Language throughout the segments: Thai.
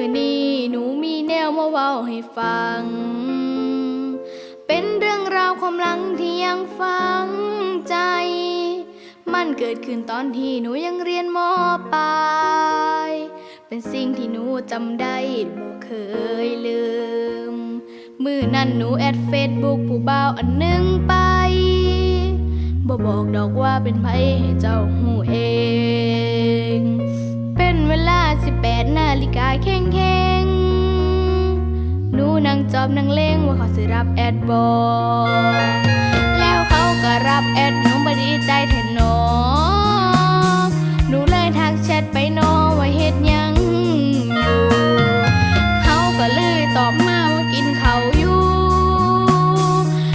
อนี้หนูมีแนวมาเว้าให้ฟัง เป็นเรื่องราวความหลังที่ยังฝังใจ มันเกิดขึ้นตอนที่หนูยังเรียนมปลาย เป็นสิ่งที่หนูจำได้บ่เคยลืม มือนั้นหนูแอดเฟซบุ๊กผู้บ่าวอันหนึงไปบ่บอกดอกว่าเป็นไผให้เจ้าหูเอง เวลา 18 นาฬิกาแข่งแข่งหนูนั่งจอบนั่งเล่งว่าเขาสิรับแอดบอแล้วเขาก็รับแอดหนูบดีใจแทนนอหนูเลยทักแชทไปนอว่าเฮ็ดยังอยู่เขาก็เลยตอบมาว่ากินเขาอยู่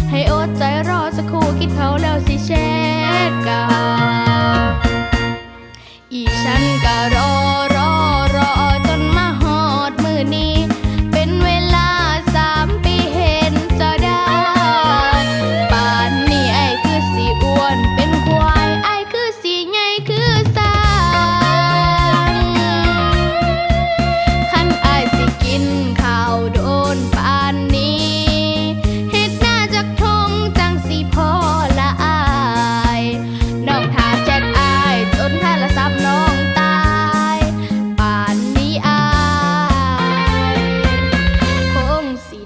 ให้อดใจรอสักครู่คิดเขาแล้วสิแช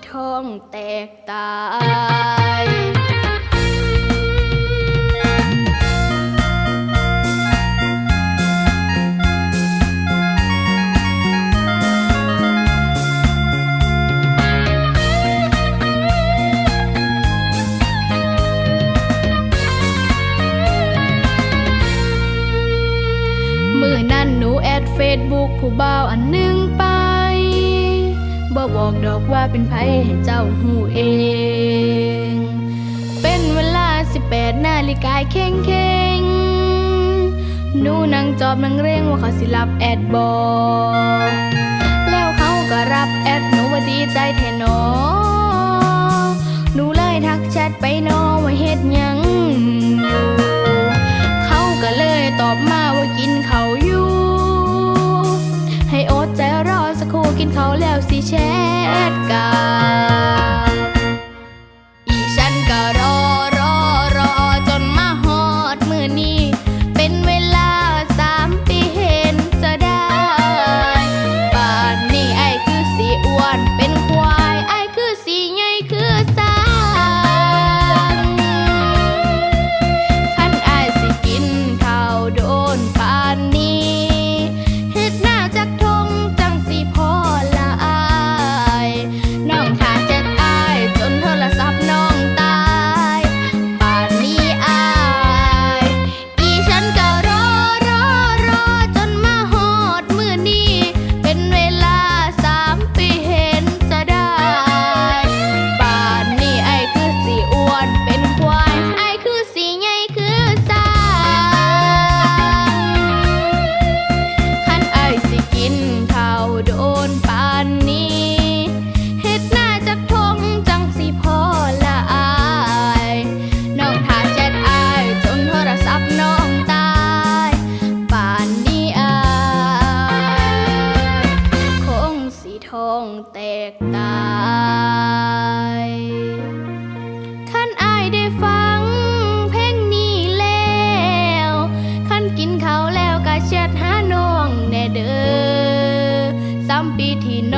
ท้องแตกตายมื่อนั้นหนูแอดเฟซบุ๊กผู้บ่าวอันหนึงไป บ่บอกดอกว่าเป็นไผให้เจ้าหูเอง เป็นเวลา 18นาฬิกาเข่งเข่งหนูนั่งจอบนั่งเร่งว่าเขาสิรับแอดบอก thì nó